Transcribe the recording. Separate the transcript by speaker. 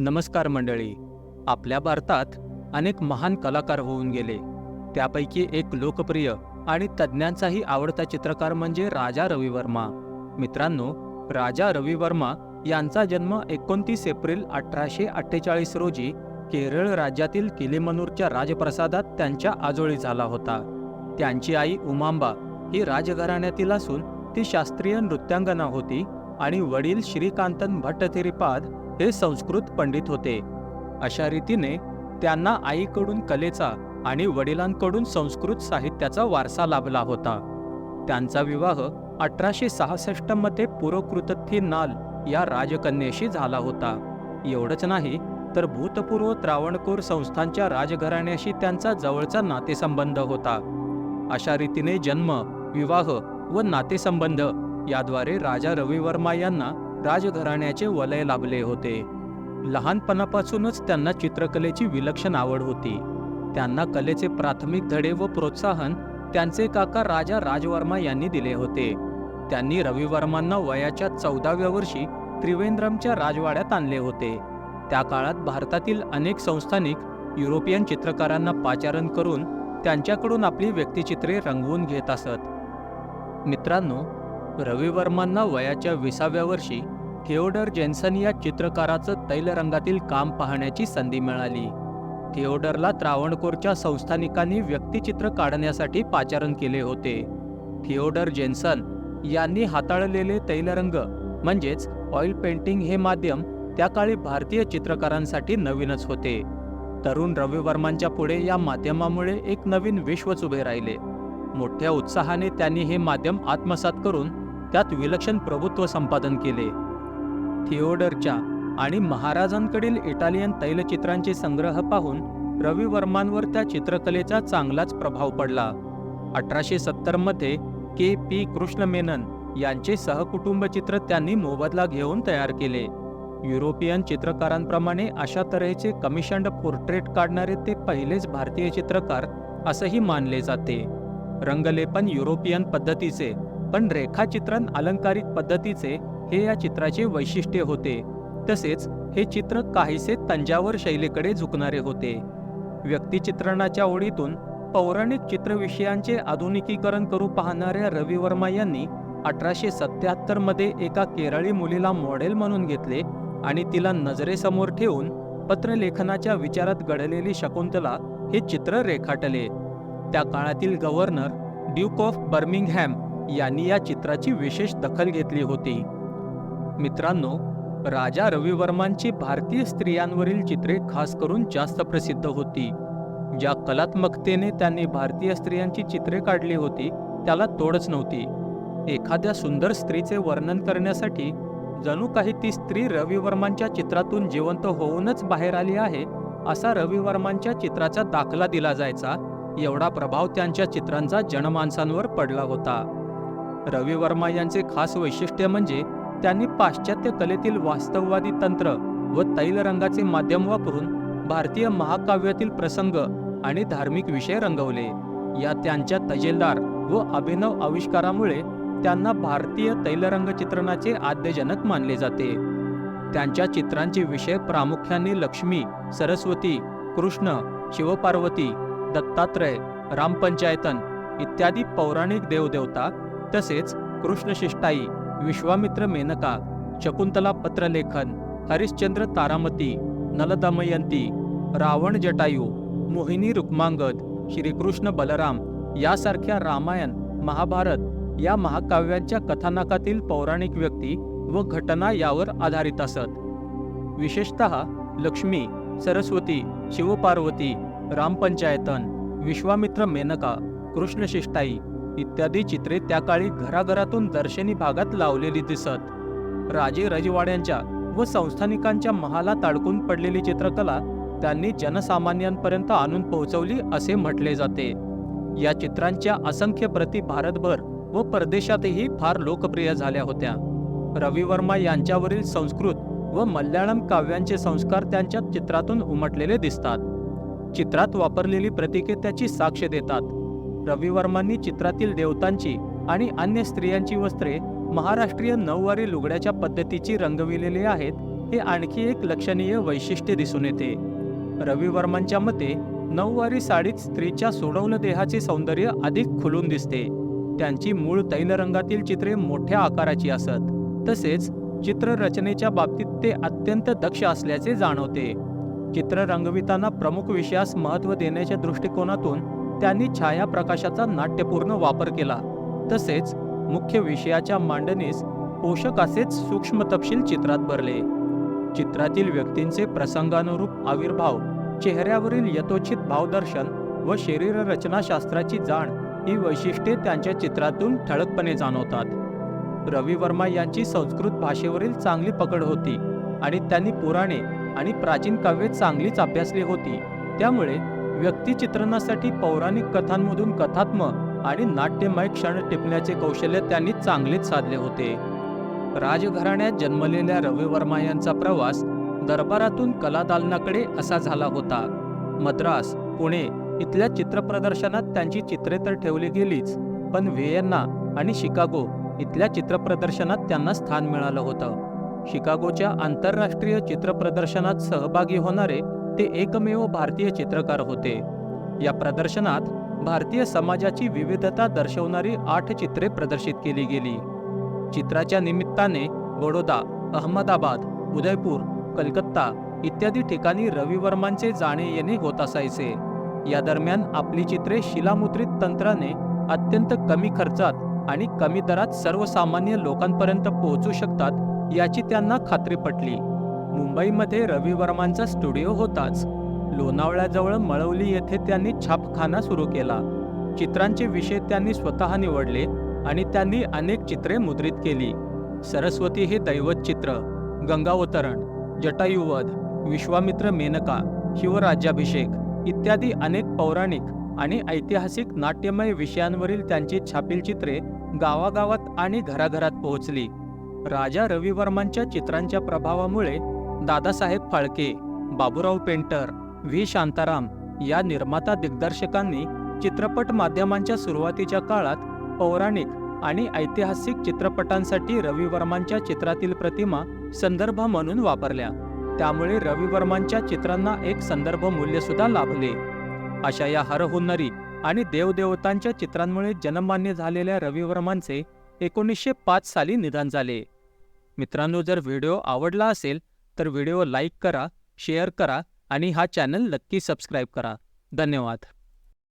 Speaker 1: नमस्कार मंडळी. आपल्या भारतात अनेक महान कलाकार होऊन गेले. त्यापैकी एक लोकप्रिय आणि तज्ज्ञांचाही आवडता चित्रकार म्हणजे राजा रवी वर्मा मित्रांनो राजा रवी वर्मा यांचा जन्म एकोणतीस एप्रिल अठराशे अठ्ठेचाळीस रोजी केरळ राज्यातील किलेमनूरच्या राजप्रसादात त्यांच्या आजोळी झाला होता. त्यांची आई उमांबा ही राजघराण्यातील असून ती शास्त्रीय नृत्यांगना होती. आणि वडील श्रीकांतन भट्टथिरीपाद हे संस्कृत पंडित होते. अशा रीतीने त्यांना आईकडून कलेचा आणि वडिलांकडून संस्कृत साहित्याचा वारसा लाभला होता. त्यांचा विवाह अठराशे सहासष्टमध्ये पुरोकृतथी नाल या राजकन्येशी झाला होता. एवढंच नाही तर भूतपूर्व त्रावणकोर संस्थांच्या राजघराण्याशी त्यांचा जवळचा नातेसंबंध होता. अशा रीतीने जन्म विवाह व नातेसंबंध याद्वारे राजा रविवर्मा यांना राजघराण्याचे वलय लाभले होते. लहानपणापासूनच त्यांना चित्रकलेची विलक्षण आवड होती. त्यांना कलेचे प्राथमिक धडे व प्रोत्साहन त्यांचे काका राजा राजवर्मा यांनी दिले होते. त्यांनी रविवर्मांना वयाच्या चौदाव्या वर्षी त्रिवेंद्रमच्या राजवाड्यात आणले होते. त्या काळात भारतातील अनेक संस्थानिक युरोपियन चित्रकारांना पाचारण करून त्यांच्याकडून आपली व्यक्तिचित्रे रंगवून घेत असत. मित्रांनो रविवर्मांना वयाच्या विसाव्या वर्षी थिओडर जेन्सन या चित्रकाराचं तैलरंगातील काम पाहण्याची संधी मिळाली. थिओडरला त्रावणकोरच्या संस्थानिकांनी व्यक्तिचित्र काढण्यासाठी पाचारण केले होते. थिओडर जेन्सन यांनी हाताळलेले तैलरंग म्हणजेच ऑइल पेंटिंग हे माध्यम त्या काळी भारतीय चित्रकारांसाठी नवीनच होते. तरुण रविवर्मांच्या पुढे या माध्यमामुळे एक नवीन विश्वच उभे राहिले. मोठ्या उत्साहाने त्यांनी हे माध्यम आत्मसात करून त्यात विलक्षण प्रभुत्व संपादन केले. थिओडरच्या आणि महाराजांकडील इटालियन तैलचित्रांचे संग्रह पाहून रवी वर्मांवर त्या चित्रकलेचा चांगलाच प्रभाव पडला. अठराशे सत्तरमध्ये के. पी. कृष्ण मेनन यांचे सहकुटुंब चित्र त्यांनी मोबदला घेऊन तयार केले. युरोपियन चित्रकारांप्रमाणे अशा तऱ्हेचे कमिशन्ड पोर्ट्रेट काढणारे ते पहिलेच भारतीय चित्रकार असंही मानले जाते. रंगलेपन युरोपियन पद्धतीचे पण रेखाचित्रण अलंकारिक पद्धतीचे हे या चित्राचे वैशिष्ट्य होते. तसेच हे चित्र काहीसे तंजावर शैलीकडे झुकणारे होते. व्यक्तिचित्रणाच्या ओळीतून पौराणिक चित्रविषयांचे आधुनिकीकरण करू पाहणाऱ्या रवी वर्मा यांनी अठराशे सत्याहत्तरमध्ये एका केरळी मुलीला मॉडेल म्हणून घेतले आणि तिला नजरेसमोर ठेवून पत्रलेखनाच्या विचारात घडलेली शकुंतला हे चित्र रेखाटले. त्या काळातील गव्हर्नर ड्यूक ऑफ बर्मिंगहॅम यांनी या चित्राची विशेष दखल घेतली होती. मित्रांनो राजा रविवर्मांची भारतीय स्त्रियांवरील चित्रे खास करून जास्त प्रसिद्ध होती. ज्या कलात्मकतेने त्यांनी भारतीय स्त्रियांची चित्रे काढली होती त्याला तोडच नव्हती. एखाद्या सुंदर स्त्रीचे वर्णन करण्यासाठी जणू काही ती स्त्री रविवर्मांच्या चित्रातून जिवंत होऊनच बाहेर आली आहे असा रविवर्मांच्या चित्राचा दाखला दिला जायचा एवढा प्रभाव त्यांच्या चित्रांचा जनमानसांवर पडला होता. रवी वर्मा यांचे खास वैशिष्ट्य म्हणजे त्यांनी पाश्चात्य कलेतील वास्तववादी तंत्र व तैलरंगाचे माध्यम वापरून भारतीय महाकाव्यातील प्रसंग आणि धार्मिक विषय रंगवले. या त्यांच्या तजेलदार व अभिनव आविष्कारामुळे त्यांना भारतीय तैलरंग चित्रणाचे आद्यजनक मानले जाते. त्यांच्या चित्रांचे विषय प्रामुख्याने लक्ष्मी सरस्वती कृष्ण शिवपार्वती दत्तात्रय रामपंचायतन इत्यादी पौराणिक देवदेवता तसेच कृष्णशिष्टाई विश्वामित्र मेनका शकुंतला पत्रलेखन हरिश्चंद्र तारामती नलदमयंती रावण जटायू मोहिनी रुक्मांगद श्रीकृष्ण बलराम यासारख्या रामायण महाभारत या महाकाव्यांच्या कथानकातील पौराणिक व्यक्ती व घटना यावर आधारित असत. विशेषत लक्ष्मी सरस्वती शिवपार्वती रामपंचायतन विश्वामित्र मेनका कृष्णशिष्टाई इत्यादी चित्रे त्या काळी घराघरातून दर्शनी भागात लावलेली दिसत. राजे रजवाड्यांच्या व संस्थानिकांच्या महाला ताडकून पडलेली चित्रकला त्यांनी जनसामान्यांपर्यंत आणून पोहोचवली असे म्हटले जाते. या चित्रांच्या असंख्य प्रती भारतभर व परदेशातही फार लोकप्रिय झाल्या होत्या. रवी वर्मा यांच्यावरील संस्कृत व मल्याळम काव्यांचे संस्कार त्यांच्या चित्रातून उमटलेले दिसतात. चित्रात वापरलेली प्रतीके त्याची साक्ष देतात. रविवर्मांनी चित्रातील देवतांची आणि अन्य स्त्रियांची वस्त्रे महाराष्ट्रीय नऊवारी लुगड्याच्या पद्धतीची रंगविलेली आहेत हे आणखी एक लक्षणीय वैशिष्ट्य दिसून येते. रविवर्मांच्या मते नऊवारी साडीत स्त्रीच्या सोडवलं देहाचे सौंदर्य अधिक खुलून दिसते. त्यांची मूळ तैलरंगातील चित्रे मोठ्या आकाराची असत. तसेच चित्ररचनेच्या बाबतीत ते अत्यंत दक्ष असल्याचे जाणवते. चित्र रंगविताना प्रमुख विषयास महत्त्व देण्याच्या दृष्टिकोनातून त्यांनी छायाप्रकाशाचा नाट्यपूर्ण वापर केला. तसेच मुख्य विषयाच्या मांडणीस पोषक असेच सूक्ष्म तपशील चित्रात भरले. चित्रातील व्यक्तींचे प्रसंगानुरूप आविर्भाव चेहऱ्यावरील यथोचित भावदर्शन व शरीररचनाशास्त्राची जाण ही वैशिष्ट्ये त्यांच्या चित्रातून ठळकपणे जाणवतात. रवी वर्मा यांची संस्कृत भाषेवरील चांगली पकड होती आणि त्यांनी पुराणे आणि प्राचीन काव्ये चांगलीच अभ्यासली होती. त्यामुळे व्यक्तिचित्रणासाठी पौराणिक कथांमधून कथात्म आणि नाट्यमय क्षण टिपण्याचे कौशल्य त्यांनी चांगलेच साधले होते. राजघराण्यात जन्मलेल्या रवी वर्मा यांचा प्रवास दरबारातून कलादालनाकडे असा झाला होता. मद्रास पुणे इथल्या चित्रप्रदर्शनात त्यांची चित्रे तर ठेवली गेलीच पण व्हिएन्ना आणि शिकागो इथल्या चित्रप्रदर्शनात त्यांना स्थान मिळालं होतं. शिकागोच्या आंतरराष्ट्रीय चित्रप्रदर्शनात सहभागी होणारे ते एकमेव भारतीय चित्रकार होते. या प्रदर्शनात भारतीय समाजाची विविधता दर्शवणारी आठ चित्रे प्रदर्शित केली गेली. चित्राच्या निमित्ताने बडोदा अहमदाबाद उदयपूर कलकत्ता इत्यादी ठिकाणी रविवर्मांचे जाणे येणे होत असायचे. या दरम्यान आपली चित्रे शिलामुद्रित तंत्राने अत्यंत कमी खर्चात आणि कमी दरात सर्वसामान्य लोकांपर्यंत पोहोचू शकतात याची त्यांना खात्री पटली. मुंबईमध्ये रवी वर्मांचा स्टुडिओ होताच. लोणावळ्याजवळ मळवली येथे त्यांनी छापखाना सुरू केला. चित्रांचे विषय त्यांनी स्वतः निवडले आणि त्यांनी अनेक चित्रे मुद्रित केली. सरस्वती हे दैवत चित्र गंगावतरण जटायुवध विश्वामित्र मेनका शिवराज्याभिषेक इत्यादी अनेक पौराणिक आणि ऐतिहासिक नाट्यमय विषयांवरील त्यांची छापील चित्रे गावागावात आणि घराघरात पोहोचली. राजा रविवर्मांच्या चित्रांच्या प्रभावामुळे दादासाहेब फाळके बाबूराव पेंटर व्ही. शांताराम या निर्माता दिग्दर्शकांनी चित्रपट माध्यमांच्या सुरुवातीच्या काळात पौराणिक आणि ऐतिहासिक चित्रपटांसाठी रवी वर्मांच्या चित्रातील प्रतिमा संदर्भ म्हणून वापरल्या. त्यामुळे रवी वर्मांच्या चित्रांना एक संदर्भ मूल्य सुद्धा लाभले. अशा या हरहुन्नरी आणि देवदेवतांच्या चित्रांमुळे जनमान्य झालेल्या रवी वर्मांचे एकोणीसशे पाच साली निधन झाले. मित्रांनो जर व्हिडिओ आवडला असेल तर व्हिडिओ लाईक करा शेअर करा आणि हा चॅनल नक्की सबस्क्राईब करा. धन्यवाद.